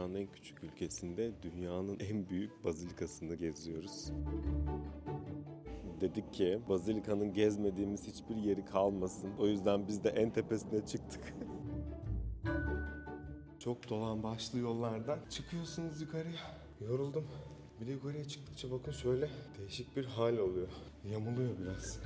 Dünyanın en küçük ülkesinde dünyanın en büyük bazilikasını geziyoruz. Dedik ki bazilikanın gezmediğimiz hiçbir yeri kalmasın. O yüzden biz de en tepesine çıktık. Çok dolan başlı yollardan çıkıyorsunuz yukarıya. Yoruldum. Bir de yukarıya çıktıkça bakın şöyle değişik bir hal oluyor. Yamuluyor biraz.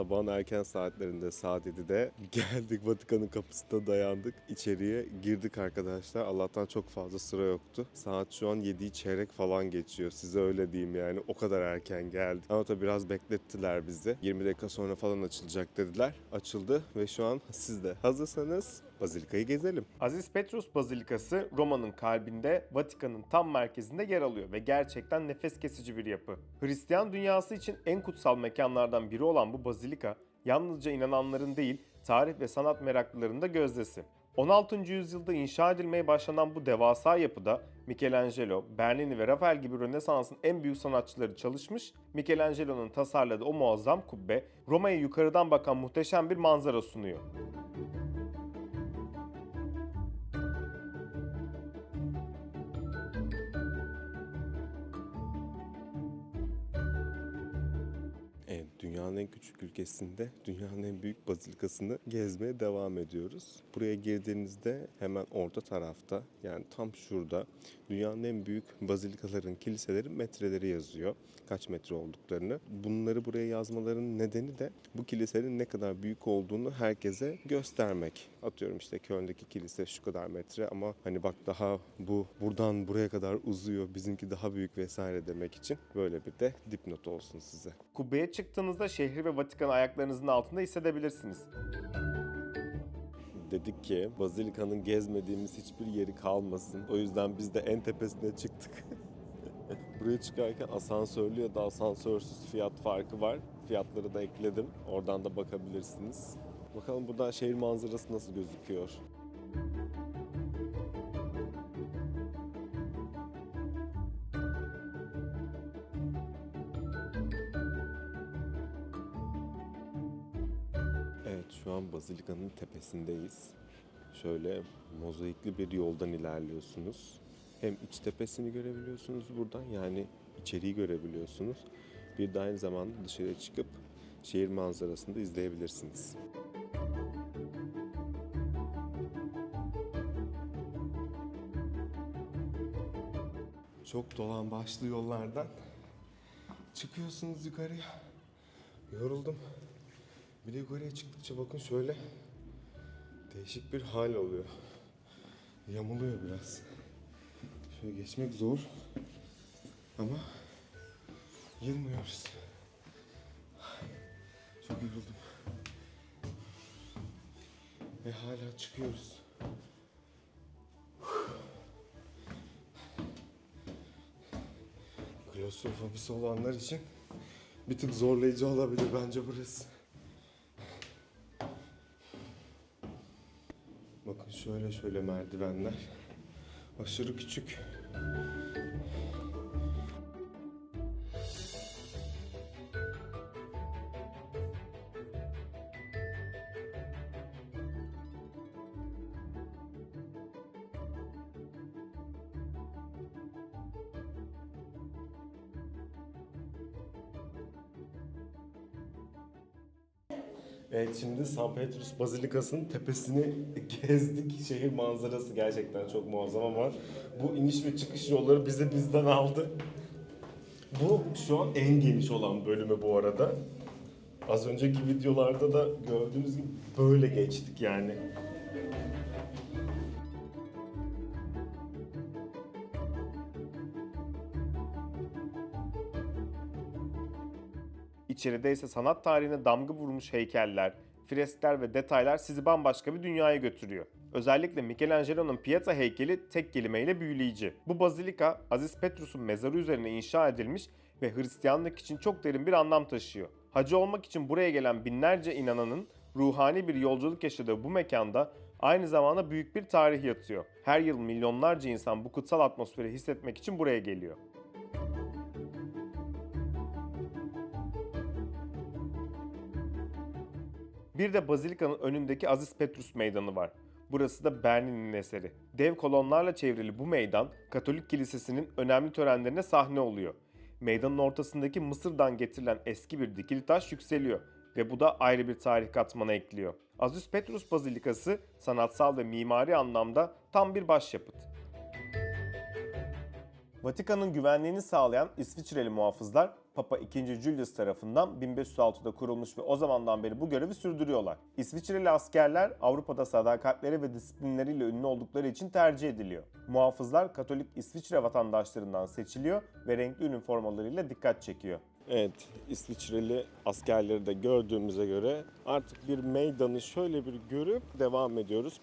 Sabahın erken saatlerinde saat 7'de geldik Vatikan'ın kapısına dayandık. İçeriye girdik arkadaşlar. Allah'tan çok fazla sıra yoktu. Saat şu an 7'yi çeyrek falan geçiyor. Size öyle diyeyim yani. O kadar erken geldik. Ama tabii biraz beklettiler bizi. 20 dakika sonra falan açılacak dediler. Açıldı ve şu an siz de hazırsanız Bazilika'yı gezelim. Aziz Petrus Bazilikası Roma'nın kalbinde Vatikan'ın tam merkezinde yer alıyor ve gerçekten nefes kesici bir yapı. Hristiyan dünyası için en kutsal mekanlardan biri olan bu bazilika yalnızca inananların değil tarih ve sanat meraklılarının da gözdesi. 16. yüzyılda inşa edilmeye başlanan bu devasa yapıda Michelangelo, Bernini ve Rafael gibi Rönesans'ın en büyük sanatçıları çalışmış, Michelangelo'nun tasarladığı o muazzam kubbe Roma'ya yukarıdan bakan muhteşem bir manzara sunuyor. Dünyanın en küçük ülkesinde dünyanın en büyük bazilikasını gezmeye devam ediyoruz. Buraya girdiğinizde hemen orta tarafta yani tam şurada dünyanın en büyük bazilikaların, kiliselerin metreleri yazıyor. Kaç metre olduklarını. Bunları buraya yazmaların nedeni de bu kilisenin ne kadar büyük olduğunu herkese göstermek. Atıyorum işte Köln'deki kilise şu kadar metre ama hani bak daha bu buradan buraya kadar uzuyor. Bizimki daha büyük vesaire demek için böyle bir de dipnot olsun size. Kubbeye çıktığınızda şehri ve Vatikan'ı ayaklarınızın altında hissedebilirsiniz. Dedik ki Bazilika'nın gezmediğimiz hiçbir yeri kalmasın. O yüzden biz de en tepesine çıktık. Buraya çıkarken asansörlü ya da asansörsüz fiyat farkı var. Fiyatları da ekledim. Oradan da bakabilirsiniz. Bakalım buradan şehir manzarası nasıl gözüküyor. Şu an Bazilika'nın tepesindeyiz. Şöyle mozaikli bir yoldan ilerliyorsunuz. Hem iç tepesini görebiliyorsunuz buradan yani içeriği görebiliyorsunuz. Bir de aynı zamanda dışarıya çıkıp şehir manzarasını da izleyebilirsiniz. Çok dolan başlı yollardan çıkıyorsunuz yukarıya. Yoruldum. Bir de yukarıya çıktıkça bakın şöyle değişik bir hal oluyor. Yamuluyor biraz. Şöyle geçmek zor. Ama yılmıyoruz. Çok yoruldum. Ve hala çıkıyoruz. Klostrofobisi olanlar için bir tık zorlayıcı olabilir bence burası. Bakın şöyle şöyle merdivenler. Aşırı küçük. Evet şimdi San Petrus Bazilikası'nın tepesini gezdik. Şehir manzarası gerçekten çok muazzam ama bu iniş ve çıkış yolları bizi bizden aldı. Bu şu an en geniş olan bölümü bu arada. Az önceki videolarda da gördüğünüz gibi böyle geçtik yani. İçeride ise sanat tarihine damga vurmuş heykeller, freskler ve detaylar sizi bambaşka bir dünyaya götürüyor. Özellikle Michelangelo'nun Pieta heykeli tek kelimeyle büyüleyici. Bu bazilika Aziz Petrus'un mezarı üzerine inşa edilmiş ve Hristiyanlık için çok derin bir anlam taşıyor. Hacı olmak için buraya gelen binlerce inananın ruhani bir yolculuk yaşadığı bu mekanda aynı zamanda büyük bir tarih yatıyor. Her yıl milyonlarca insan bu kutsal atmosferi hissetmek için buraya geliyor. Bir de Bazilika'nın önündeki Aziz Petrus Meydanı var. Burası da Berlin'in eseri. Dev kolonlarla çevrili bu meydan Katolik Kilisesi'nin önemli törenlerine sahne oluyor. Meydanın ortasındaki Mısır'dan getirilen eski bir dikili taş yükseliyor ve bu da ayrı bir tarih katmanı ekliyor. Aziz Petrus Bazilikası sanatsal ve mimari anlamda tam bir başyapıt. Vatikan'ın güvenliğini sağlayan İsviçreli muhafızlar Papa II. Julius tarafından 1506'da kurulmuş ve o zamandan beri bu görevi sürdürüyorlar. İsviçreli askerler Avrupa'da sadakatleri ve disiplinleriyle ünlü oldukları için tercih ediliyor. Muhafızlar Katolik İsviçre vatandaşlarından seçiliyor ve renkli üniformalarıyla dikkat çekiyor. Evet, İsviçreli askerleri de gördüğümüze göre artık bir meydanı şöyle bir görüp devam ediyoruz.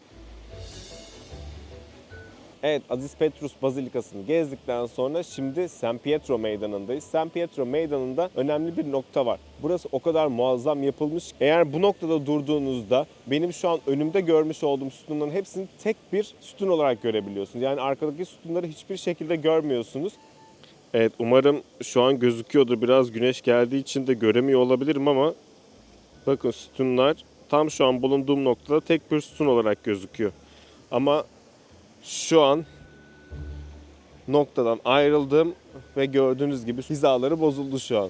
Evet, Aziz Petrus Bazilikası'nı gezdikten sonra şimdi San Pietro Meydanı'ndayız. San Pietro Meydanı'nda önemli bir nokta var. Burası o kadar muazzam yapılmış. Eğer bu noktada durduğunuzda benim şu an önümde görmüş olduğum sütunların hepsini tek bir sütun olarak görebiliyorsunuz. Yani arkadaki sütunları hiçbir şekilde görmüyorsunuz. Evet umarım şu an gözüküyordur. Biraz güneş geldiği için de göremiyor olabilirim ama bakın sütunlar tam şu an bulunduğum noktada tek bir sütun olarak gözüküyor. Ama şu an noktadan ayrıldım ve gördüğünüz gibi hizaları bozuldu şu an.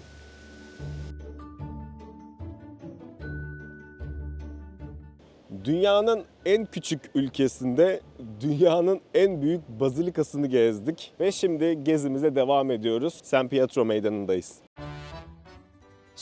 Dünyanın en küçük ülkesinde dünyanın en büyük bazilikasını gezdik ve şimdi gezimize devam ediyoruz. San Pietro Meydanı'ndayız.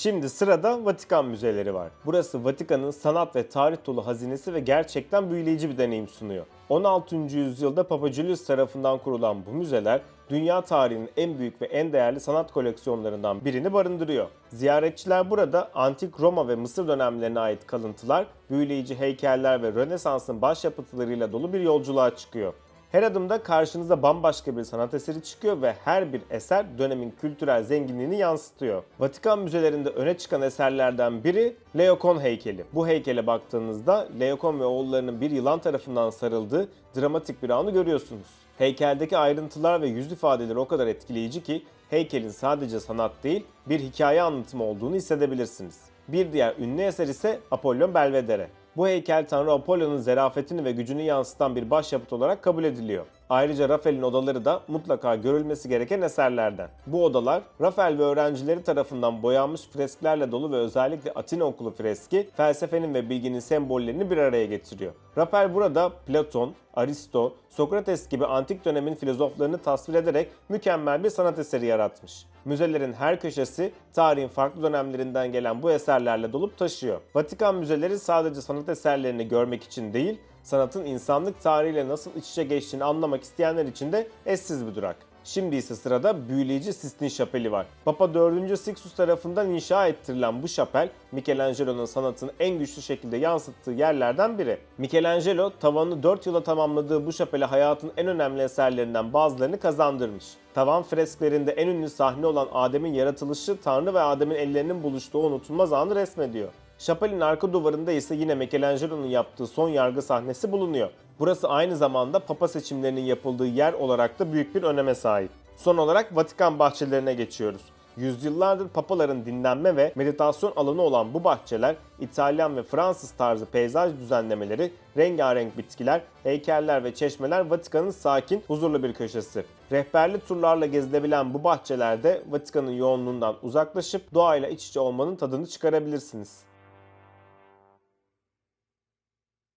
Şimdi sırada Vatikan müzeleri var. Burası Vatikan'ın sanat ve tarih dolu hazinesi ve gerçekten büyüleyici bir deneyim sunuyor. 16. yüzyılda Papa Julius tarafından kurulan bu müzeler dünya tarihinin en büyük ve en değerli sanat koleksiyonlarından birini barındırıyor. Ziyaretçiler burada antik Roma ve Mısır dönemlerine ait kalıntılar, büyüleyici heykeller ve Rönesans'ın başyapıtlarıyla dolu bir yolculuğa çıkıyor. Her adımda karşınıza bambaşka bir sanat eseri çıkıyor ve her bir eser dönemin kültürel zenginliğini yansıtıyor. Vatikan müzelerinde öne çıkan eserlerden biri Laokoon heykeli. Bu heykele baktığınızda Laokoon ve oğullarının bir yılan tarafından sarıldığı dramatik bir anı görüyorsunuz. Heykeldeki ayrıntılar ve yüz ifadeleri o kadar etkileyici ki heykelin sadece sanat değil bir hikaye anlatımı olduğunu hissedebilirsiniz. Bir diğer ünlü eser ise Apollon Belvedere. Bu heykel Tanrı Apollo'nun zerafetini ve gücünü yansıtan bir başyapıt olarak kabul ediliyor. Ayrıca Rafael'in odaları da mutlaka görülmesi gereken eserlerden. Bu odalar Rafael ve öğrencileri tarafından boyanmış fresklerle dolu ve özellikle Atina okulu freski felsefenin ve bilginin sembollerini bir araya getiriyor. Rafael burada Platon, Aristo, Sokrates gibi antik dönemin filozoflarını tasvir ederek mükemmel bir sanat eseri yaratmış. Müzelerin her köşesi tarihin farklı dönemlerinden gelen bu eserlerle dolup taşıyor. Vatikan müzeleri sadece sanat eserlerini görmek için değil, sanatın insanlık tarihiyle nasıl iç içe geçtiğini anlamak isteyenler için de eşsiz bir durak. Şimdi ise sırada büyüleyici Sistine Şapeli var. Papa 4. Sixtus tarafından inşa ettirilen bu şapel, Michelangelo'nun sanatını en güçlü şekilde yansıttığı yerlerden biri. Michelangelo tavanını 4 yıla tamamladığı bu şapele hayatın en önemli eserlerinden bazılarını kazandırmış. Tavan fresklerinde en ünlü sahne olan Adem'in yaratılışı, Tanrı ve Adem'in ellerinin buluştuğu unutulmaz anı resmediyor. Şapelin arka duvarında ise yine Michelangelo'nun yaptığı son yargı sahnesi bulunuyor. Burası aynı zamanda papa seçimlerinin yapıldığı yer olarak da büyük bir öneme sahip. Son olarak Vatikan bahçelerine geçiyoruz. Yüzyıllardır papaların dinlenme ve meditasyon alanı olan bu bahçeler, İtalyan ve Fransız tarzı peyzaj düzenlemeleri, rengarenk bitkiler, heykeller ve çeşmeler Vatikan'ın sakin, huzurlu bir köşesi. Rehberli turlarla gezilebilen bu bahçelerde Vatikan'ın yoğunluğundan uzaklaşıp doğayla iç içe olmanın tadını çıkarabilirsiniz.